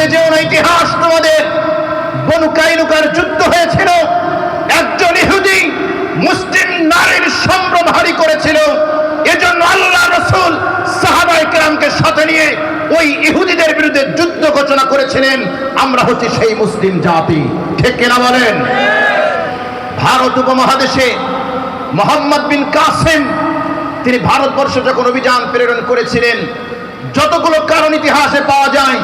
ভুলে যেও ইতিহাস তোমাদের। বনু কাইনুকার যুদ্ধ হয়েছিল। একজন ইহুদি মুসলিম নারীর সম্ভ্রমহারি করেছিল। এজন্য আল্লাহ রসুল সাহাবাই কেরামকে সাথে নিয়ে ওই ইহুদিদের বিরুদ্ধে যুদ্ধ ঘোষণা করেছিলেন, আমরা হচ্ছি সেই মুসলিম জাতি। ঠিক কিনা বলেন? ভারত উপমহাদেশে মোহাম্মদ বিন কাসেম, তিনি ভারতবর্ষ যখন অভিযান প্রেরণ করেছিলেন, যতগুলো কারণ ইতিহাসে পাওয়া যায়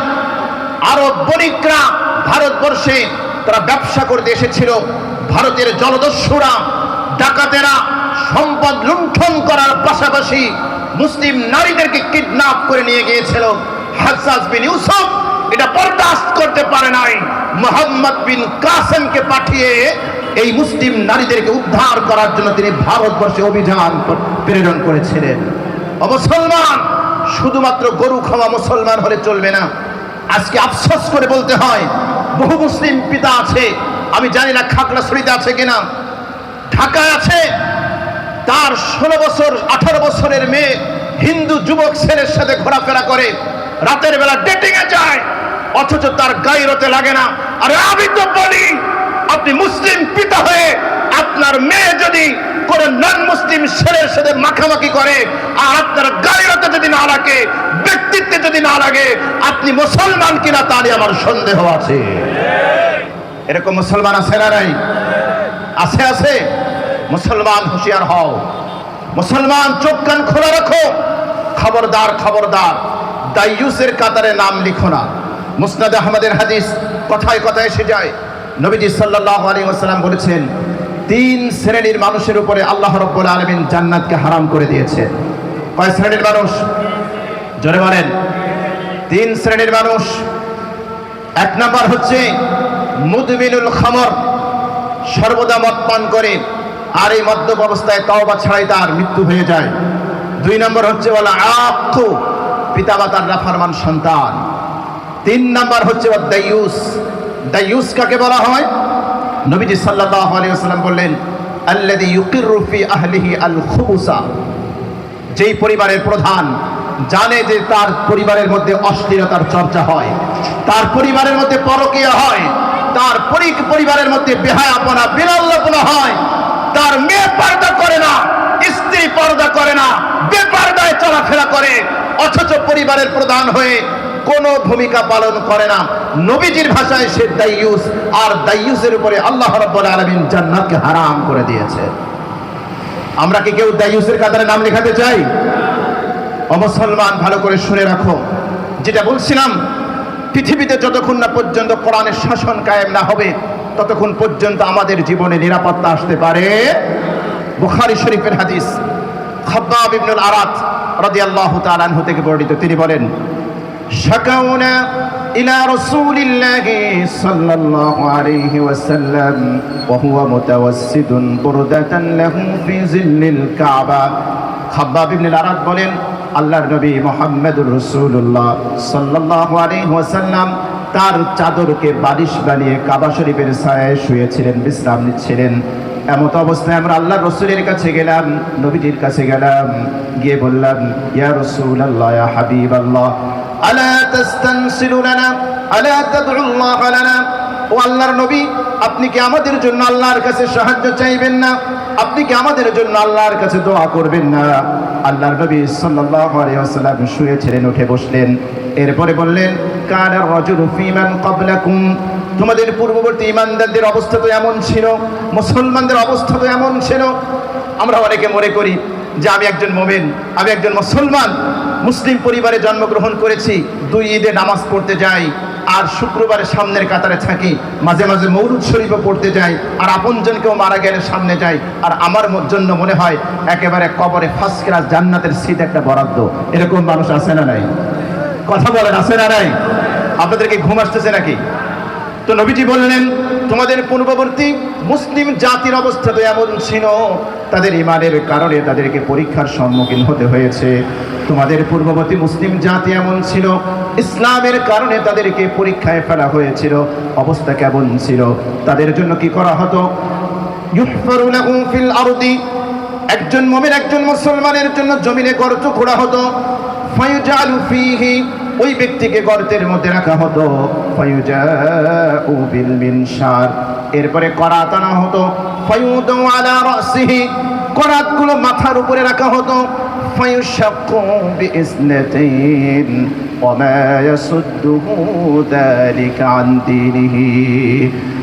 আরব বণিকরা ভারতবর্ষে তারা ব্যবসা করতে এসেছিল। ভারতের জলদস্যুরা, ডাকাতেরা সম্পদ লুণ্ঠন করার পাশাপাশি মুসলিম নারীদেরকে কিডন্যাপ করে নিয়ে গিয়েছিল। হাসাস বিন ইউসুফ এটা বরদাস্ত করতে পারে নাই। মোহাম্মদ বিন কাসেমকে পাঠিয়ে এই মুসলিম নারীদেরকে উদ্ধার করার জন্য তিনি ভারতবর্ষে অভিযান প্রেরণ করেছিলেন। অমুসলমান শুধুমাত্র গরু খাওয়া মুসলমান হলে চলবে না। আজকে আফসোস করে বলতে হয়, বহু মুসলিম পিতা আছে, আমি জানি না খাগড়াছড়িতে আছে কিনা। ঢাকায় আছে, তার ষোলো বছর, আঠারো বছরের মেয়ে হিন্দু যুবক ছেলের সাথে ঘোরাফেরা করে, রাতের বেলা ডেটিং এ যায়, অথচ তার গাইরতে লাগে না। আরে আমি তো বলি, আপনি মুসলিম পিতা হয়ে আপনার মেয়ে যদি কোন নন মুসলিম ছেলের সাথে মাখামাখি করে, আর আপনার গাইরতে যদি না ব্যক্তিত্বে যদি না লাগে আপনি মুসলমান কিনা তারই আমার সন্দেহ আছে। এরকম মুসলমান আছে না নাই? আছে আছে। মুসলমান হুঁশিয়ার হও। মুসলমান চোখ কান খোলা রাখো। খবরদার খবরদার। দাইয়ুসের কাতারে নাম লিখো না। মুসনাদ আহমদের হাদিস কথায় কথায় এসে যায়। নবীজি আলাইহি ওয়াসাল্লাম বলেছেন, তিন শ্রেণির মানুষের উপরে আল্লাহ রাব্বুল আলামিন জান্নাতকে হারাম করে দিয়েছেন কয় শ্রেণির মানুষ? জোরে বলেন। তিন শ্রেণির মানুষ। এক নাম্বার হচ্ছে মুদমিনুল খামর। সর্বদা মদ পান করে আর এই মদ্যপ অবস্থায় তওবা ছাড়াই তার মৃত্যু হয়ে যায়। দুই নম্বর হচ্ছে বলা পিতা মাতার রাফারমান সন্তান। তিন নাম্বার হচ্ছে দাইয়ুস। দাইয়ুস কাকে বলা হয়? নবীজি সাল্লাল্লাহু আলাইহি ওয়াসাল্লাম বললেন, আল্লাযী ইউকির রুফি আহলিহি আল খুবুসা যেই পরিবারের প্রধান জানে যে তার পরিবারের মধ্যে অস্থিরতার চর্চা হয়, তার পরিবারের মধ্যে পরকীয়া হয়, তার পরি- পরিবারের মধ্যে বেহায়াপনা বিরল্যপনা হয়, তার মেয়ে পর্দা করে না, স্ত্রী পর্দা করে না, বেপর্দায় চলাফেরা করে, অথচ পরিবারের প্রধান হয়ে কোনো ভূমিকা পালন করে না। নবীজির ভাষায় সে দাইয়ুস, আর দাইয়ুসের উপরে আল্লাহ রাব্বুল আলামিন জান্নাতকে হারাম করে দিয়েছে। আমরা কি কেউ দাইয়ুসের কাতারে নাম লেখাতে চাই? অমুসলমান ভালো করে শুনে রাখো। যেটা বলছিলাম, পৃথিবীতে যতক্ষণ না পর্যন্ত কোরআনের শাসন কায়েম না হবে, ততক্ষণ পর্যন্ত আমাদের জীবনে নিরাপত্তা আসতে পারে। বুখারী শরীফের হাদিস খাব্বাব ইবনুল আরাত রাদিয়াল্লাহু তাআলা আনহু থেকে বর্ণিত। তিনি বলেন, শাকাউনা ইলা রাসূলিল্লাহি সাল্লাল্লাহু আলাইহি ওয়াসাল্লাম, ওয়া হুয়া মুতাওয়াসসিদুন বুরদাতান লাহু ফি জিল্লিল কাবা। খাব্বাব ইবনুল আরাত বলেন আল্লাহর নবী মুহাম্মদুর রাসূলুল্লাহ সাল্লাল্লাহু আলাইহি ওয়াসাল্লাম তার চাদরকে বালিশ বানিয়ে কাবা শরীফের ছায়ায় শুয়েছিলেন, বিশ্রাম নিচ্ছিলেন। এমত অবস্থায় আমরা আল্লাহ রসুলের কাছে গেলাম, নবীজির কাছে গেলাম, গিয়ে বললাম, ইয়া রসুল আল্লাহ ইয়া হাবিব আল্লাহ আলা তাস্তানসিলু লানা, আলা লানা ও আল্লাহর নবী, আপনি কি আমাদের জন্য আল্লাহর কাছে সাহায্য চাইবেন না? আপনি কি আমাদের জন্য আল্লাহর কাছে দোয়া করবেন না? আল্লাহর নবী ওয়াসাল্লাম শুয়েছিলেন উঠে বসলেন। এরপরে বললেন, কানা রাজুলু ফিমান ক্বাবলাকুম? তোমাদের পূর্ববর্তী ইমানদারদের অবস্থা তো এমন ছিল, মুসলমানদের অবস্থা তো এমন ছিল। আমরা অনেকে মনে করি যে আমি একজন মোমেন, আমি একজন মুসলমান। মুসলিম পরিবারে জন্মগ্রহণ করেছি, দুই ঈদে নামাজ পড়তে যাই আর শুক্রবারে সামনের কাতারে থাকি, মাঝে মাঝে মৌরুদ শরীফও পড়তে যাই, আর আপনজনকেও মারা গেলে সামনে যাই, আর আমার জন্য মনে হয় একেবারে কবরে ফার্স্ট ক্লাস জান্নাতের সিট একটা বরাদ্দ। এরকম মানুষ আছে না নাই? কথা বলেন, আছে না নাই? আপনাদেরকে ঘুম আসতেছে নাকি? তো নবীজি বললেন, তোমাদের পূর্ববর্তী মুসলিম জাতির অবস্থা তো এমন ছিল, তাদের ইমানের কারণে তাদেরকে পরীক্ষার সম্মুখীন হতে হয়েছে। তোমাদের পূর্ববর্তী মুসলিম জাতি এমন ছিল, ইসলামের কারণে তাদেরকে পরীক্ষায় ফেলা হয়েছিল, অবস্থা কেমন ছিল? তাদের জন্য কি করা হতো? আরদি, একজন মুমিন একজন মুসলমানের জন্য জমিনে গর্ত খোঁড়া হতো ওই ব্যক্তিকে গর্তের মধ্যে রাখা হতো। এরপরে করাত আনা হতো করাতগুলো মাথার উপরে রাখা হতো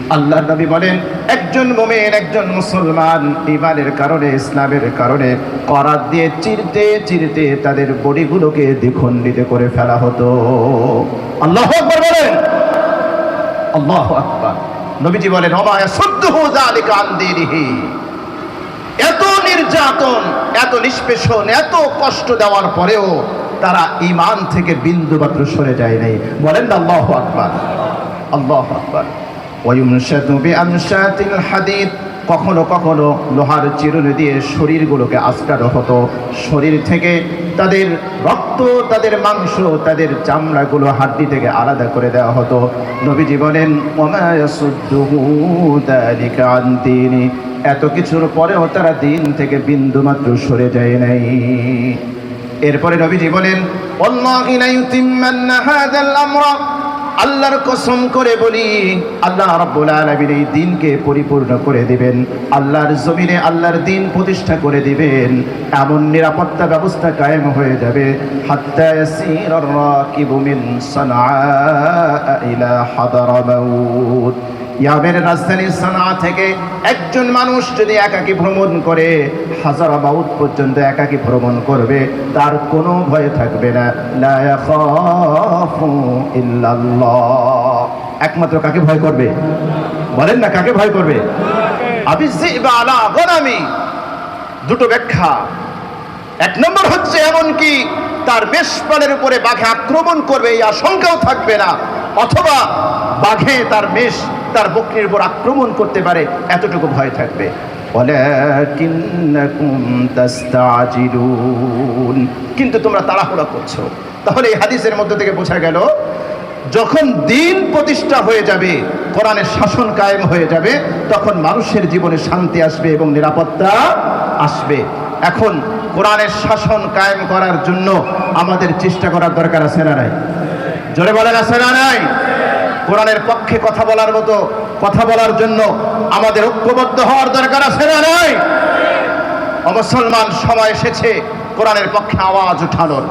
আল্লাহর নবী বলেন, একজন মুমিন, একজন মুসলমান ইমানের কারণে, ইসলামের কারণে করাত দিয়ে চিরতে চিরতে তাদের বডিগুলোকে দ্বিখণ্ডিত করে ফেলা হতো। আল্লাহ আল্লাহ আকবার। নবীজি বলেন অমায়া সদ্যহু যালিকা আন এত নির্যাতন, এত নিষ্পেষণ, এত কষ্ট দেওয়ার পরেও তারা ইমান থেকে বিন্দু মাত্র সরে যায় নাই। বলেন আল্লাহ আকবার। আল্লাহ আকবার। হাদিদ। কখনো কখনো লোহার চিরুনি দিয়ে শরীরগুলোকে আস্কানো হতো। শরীর থেকে তাদের রক্ত তাদের মাংস, তাদের চামড়াগুলো হাড্ডি থেকে আলাদা করে দেওয়া হতো। নবীজি বলেন দীনি। এত কিছুর পরেও তারা দিন থেকে বিন্দু মাত্র সরে যায় নাই। এরপরে নবীজি বলেন "ওয়াল্লাহি লা ইউতিম্মান্না হাযাল আমরা" আল্লাহর কসম করে বলি, আল্লাহ রব্বুল আলামিন এই দিনকে পরিপূর্ণ করে দিবেন। আল্লাহর জমিনে আল্লাহর দিন প্রতিষ্ঠা করে দিবেন। এমন নিরাপত্তা ব্যবস্থা কায়েম হয়ে যাবে। হাত্তা সিরর রাকিবু মিন সানআ ইলা রাজধানী সানা থেকে একজন মানুষ যদি একাকী ভ্রমণ করে, হাজারা মাউত পর্যন্ত একাকী ভ্রমণ করবে, তার কোনো ভয় থাকবে না। একমাত্র কাকে ভয় করবে? বলেন না, কাকে ভয় করবে? দুটো ব্যাখ্যা। এক নম্বর হচ্ছে এমন কি তার মেষপালের উপরে বাঘে আক্রমণ করবে, এই আশঙ্কাও থাকবে না। অথবা বাঘে তার মেষ তার বকরির উপর আক্রমণ করতে পারে, এতটুকু ভয় থাকবে। কিন্তু তোমরা তাড়াহুড়া করছ। তাহলে এই হাদিসের মধ্যে থেকে বোঝা গেল, যখন দিন প্রতিষ্ঠা হয়ে যাবে, কোরআনের শাসন কায়েম হয়ে যাবে, তখন মানুষের জীবনে শান্তি আসবে এবং নিরাপত্তা আসবে। এখন কোরআনের শাসন কায়েম করার জন্য আমাদের চেষ্টা করার দরকার আছে না নাই? জোরে বলেন আছে না নাই? কোরআনের পক্ষে কথা বলার মতো কথা বলার জন্য আমাদের ঐক্যবদ্ধ হওয়ার দরকার আছে না নাই? অমুসলমান সময় এসেছে, কোরআনের পক্ষে আওয়াজ উঠানোর।